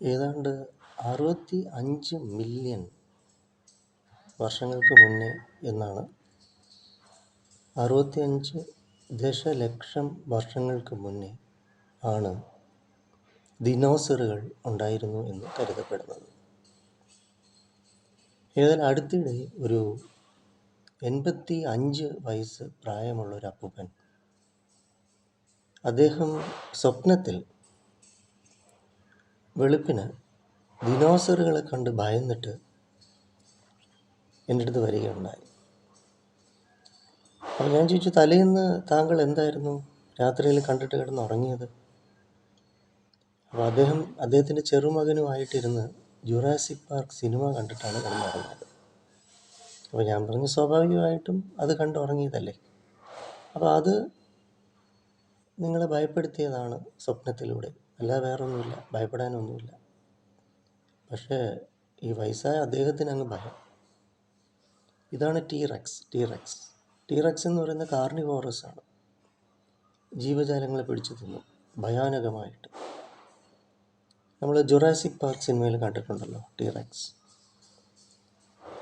ഏതാണ്ട് അറുപത്തി അഞ്ച് മില്യൺ വർഷങ്ങൾക്ക് മുന്നേ എന്നാണ്. അറുപത്തി അഞ്ച് ദശലക്ഷം വർഷങ്ങൾക്ക് മുന്നേ ആണ് ദിനോസറുകൾ ഉണ്ടായിരുന്നു എന്ന് കരുതപ്പെടുന്നത്. ഏതായാലും അടുത്തിടെ ഒരു എൺപത്തി അഞ്ച് വയസ്സ് പ്രായമുള്ള ഒരു അപ്പൂപ്പൻ അദ്ദേഹം സ്വപ്നത്തിൽ വെളുപ്പിന് ദിനോസറുകളെ കണ്ട് ഭയന്നിട്ട് എന്റെ അടുത്ത് വരികയുണ്ടായി. അപ്പോൾ ഞാൻ ചോദിച്ചു തലേന്ന് താങ്കൾ എന്തായിരുന്നു രാത്രിയിൽ കണ്ടിട്ട് കിടന്ന് ഉറങ്ങിയത് അപ്പോൾ അദ്ദേഹം അദ്ദേഹത്തിന്റെ ചെറുമകനുമായിട്ടിരുന്ന് ജുറാസിക് പാർക്ക് സിനിമ കണ്ടിട്ടാണ് കിടന്നുറങ്ങിയത് അപ്പോൾ ഞാൻ പറഞ്ഞു സ്വാഭാവികമായിട്ടും അത് കണ്ട് ഉറങ്ങിയതല്ലേ? അപ്പോൾ അത് നിങ്ങളെ ഭയപ്പെടുത്തിയതാണ് സ്വപ്നത്തിലൂടെ. അല്ലാതെ വേറൊന്നുമില്ല. ഭയപ്പെടാനൊന്നുമില്ല. പക്ഷേ ഈ വയസ്സായ അദ്ദേഹത്തിന് അങ്ങ് ഭയം. ഇതാണ് T rex T rex rex എന്ന് പറയുന്ന കാർണിവോറസ് ആണ്. ജീവജാലങ്ങളെ പിടിച്ചു തിന്നും. ഭയാനകമായിട്ട്. നമ്മൾ ജുറാസിക് പാർക്ക് സിനിമയിൽ കണ്ടിട്ടുണ്ടല്ലോ ടി റെക്സ്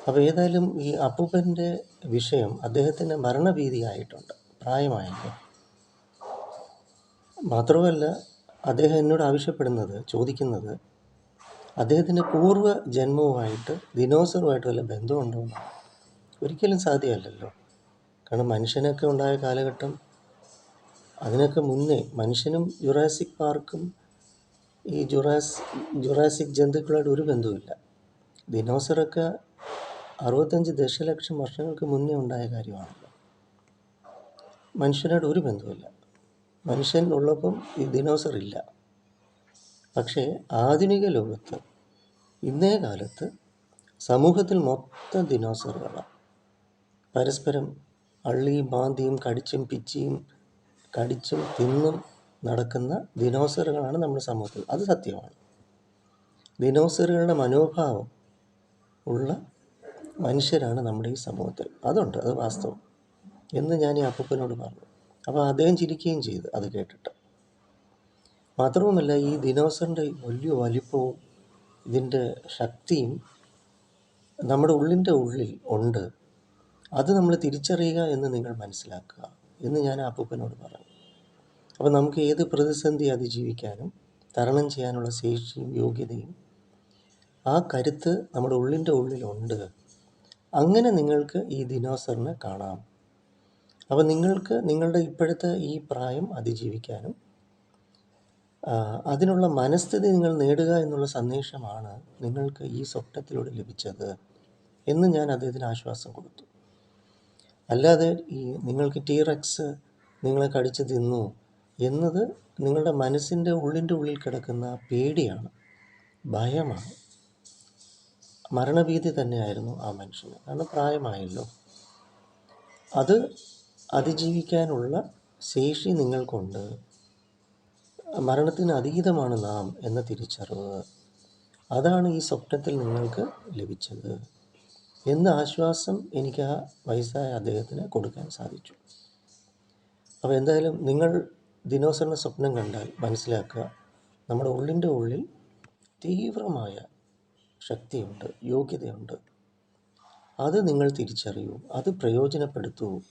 അപ്പോൾ ഏതായാലും ഈ അപ്പൂപ്പന്റെ വിഷയം അദ്ദേഹത്തിന് മരണഭീതിയായിട്ടുണ്ട്. പ്രായമായല്ലോ. മാത്രമല്ല അദ്ദേഹം എന്നോട് ആവശ്യപ്പെടുന്നത് ചോദിക്കുന്നത് അദ്ദേഹത്തിന്റെ പൂർവ ജന്മവുമായിട്ട് ദിനോസറുമായിട്ട് വല്ല ബന്ധമുണ്ടോ ഒരിക്കലും സാധ്യമല്ലല്ലോ. കാരണം മനുഷ്യനൊക്കെ ഉണ്ടായ കാലഘട്ടം അതിനൊക്കെ മുന്നേ മനുഷ്യനും ജുറാസിക് പാർക്കും ഈ ജുറാസ് ജുറാസിക് ജന്തുക്കളായിട്ട് ഒരു ബന്ധവുമില്ല. ദിനോസറൊക്കെ അറുപത്തഞ്ച് ദശലക്ഷം വർഷങ്ങൾക്ക് മുന്നേ ഉണ്ടായ കാര്യമാണല്ലോ. മനുഷ്യനായിട്ട് ഒരു ബന്ധവുമില്ല. മനുഷ്യൻ ഉള്ളപ്പം ഈ ദിനോസർ ഇല്ല. പക്ഷേ ആധുനിക ലോകത്ത് ഇന്നേ കാലത്ത് സമൂഹത്തിൽ മൊത്തം ദിനോസറുകളാണ് പരസ്പരം അള്ളിയും മാന്തിയും കടിച്ചും പിച്ചിയും കടിച്ചും തിന്നും നടക്കുന്ന ദിനോസറുകളാണ് നമ്മുടെ സമൂഹത്തിൽ. അത് സത്യമാണ്. ദിനോസറുകളുടെ മനോഭാവം ഉള്ള മനുഷ്യരാണ് നമ്മുടെ ഈ സമൂഹത്തിൽ. അതുണ്ട്. അത് വാസ്തവം. എന്ന് ഞാൻ ഈ അപ്പൂപ്പനോട് പറഞ്ഞു. അപ്പോൾ അദ്ദേഹം ചിരിക്കുകയും ചെയ്തു അത് കേട്ടിട്ട്. മാത്രവുമല്ല ഈ ദിനോസറിന്റെ വലിയ വലിപ്പവും ഇതിന്റെ ശക്തിയും നമ്മുടെ ഉള്ളിന്റെ ഉള്ളിൽ ഉണ്ട്. അത് നമ്മൾ തിരിച്ചറിയുക എന്ന് നിങ്ങൾ മനസ്സിലാക്കുക എന്ന് ഞാൻ അപ്പൂപ്പനോട് പറഞ്ഞു. അപ്പോൾ നമുക്ക് ഏത് പ്രതിസന്ധി അതിജീവിക്കാനും തരണം ചെയ്യാനുള്ള ശേഷിയും യോഗ്യതയും ആ കരുത്ത് നമ്മുടെ ഉള്ളിന്റെ ഉള്ളിലുണ്ട്. അങ്ങനെ നിങ്ങൾക്ക് ഈ ദിനോസറിനെ കാണാം. അപ്പോൾ നിങ്ങൾക്ക് നിങ്ങളുടെ ഇപ്പോഴത്തെ ഈ പ്രായം അതിജീവിക്കാനും അതിനുള്ള മനസ്ഥിതി നിങ്ങൾ നേടുക എന്നുള്ള സന്ദേശമാണ് നിങ്ങൾക്ക് ഈ സ്വപ്നത്തിലൂടെ ലഭിച്ചത് എന്ന് ഞാൻ അദ്ദേഹത്തിന് ആശ്വാസം കൊടുത്തു. അല്ലാതെ ഈ നിങ്ങൾക്ക് ടീറക്സ് നിങ്ങളെ കടിച്ച് തിന്നു എന്നത് നിങ്ങളുടെ മനസ്സിന്റെ ഉള്ളിന്റെ ഉള്ളിൽ കിടക്കുന്ന പേടിയാണ് ഭയമാണ്. മരണഭീതി തന്നെയായിരുന്നു ആ മനുഷ്യന്. കാരണം പ്രായമായല്ലോ. അത് അതിജീവിക്കാനുള്ള ശേഷി നിങ്ങൾക്കുണ്ട്. മരണത്തിന് അതീതമാണ് നാം എന്ന തിരിച്ചറിവ്. അതാണ് ഈ സ്വപ്നത്തിൽ നിങ്ങൾക്ക് ലഭിച്ചത്. എന്ന ആശ്വാസം എനിക്ക് ആ വയസ്സായ അദ്ദേഹത്തിന് കൊടുക്കാൻ സാധിച്ചു. അപ്പോൾ എന്തായാലും നിങ്ങൾ ദിനോസറിന്റെ സ്വപ്നം കണ്ടാൽ മനസ്സിലാക്കുക നമ്മുടെ ഉള്ളിന്റെ ഉള്ളിൽ തീവ്രമായ ശക്തിയുണ്ട് യോഗ്യതയുണ്ട്. അത് നിങ്ങൾ തിരിച്ചറിയൂ അത് പ്രയോജനപ്പെടുത്തൂ.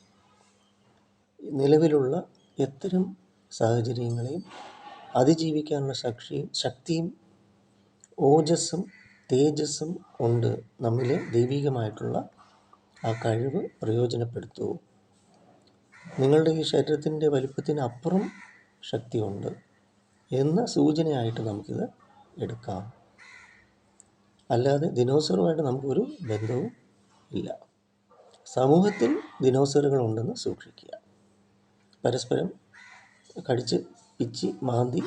നിലവിലുള്ള എത്തരം സാഹചര്യങ്ങളെയും അതിജീവിക്കാനുള്ള ശക്തിയും ശക്തിയും ഓജസ്സും തേജസ്സും ഉണ്ട് നമ്മിലെ ദൈവികമായിട്ടുള്ള ആ കഴിവ് പ്രയോജനപ്പെടുത്തൂ. നിങ്ങളുടെ ഈ ശരീരത്തിന്റെ വലിപ്പത്തിനപ്പുറം ശക്തിയുണ്ട് എന്ന സൂചനയായിട്ട് നമുക്കിത് എടുക്കാം. അല്ലാതെ ദിനോസറുമായിട്ട് നമുക്കൊരു ബന്ധവും ഇല്ല. സമൂഹത്തിൽ ദിനോസറുകൾ ഉണ്ടെന്ന് സൂക്ഷിക്കുക. പരസ്പരം കടിച്ച് പിച്ചി മാന്തി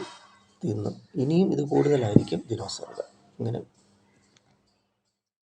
തിന്നും. ഇനിയും ഇത് കൂടുതലായിരിക്കും ദിനോസറുകൾ. ഇങ്ങനെ